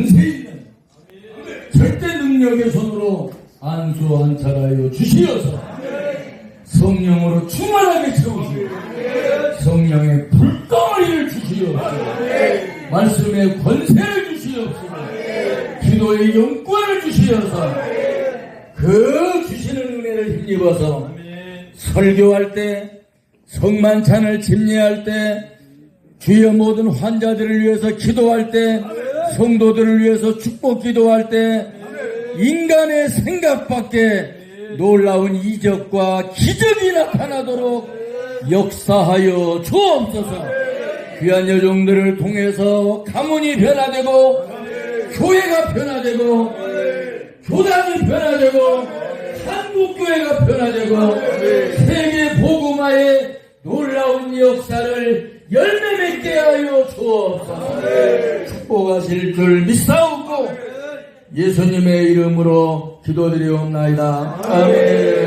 권세 있는 절대 능력의 손으로 안수 안차하여 주시어서 성령으로 충만하게 채우시고 성령의 불덩어리를 주시옵소서 말씀의 권세를 주시옵소서 기도의 영권을 주시어서 그 주시는 은혜를 힘입어서 설교할 때 성만찬을 집례할 때 주의 모든 환자들을 위해서 기도할 때 성도들을 위해서 축복 기도할 때 인간의 생각밖에 놀라운 이적과 기적이 나타나도록 역사하여 주옵소서. 귀한 여종들을 통해서 가문이 변화되고 교회가 변화되고 교단이 변화되고 한국교회가 변화되고 세계 복음화의 놀라운 역사를 열매 맺게 하여 주옵소서. 축복하실 줄 믿사옵고 예수님의 이름으로 기도드리옵나이다. 아멘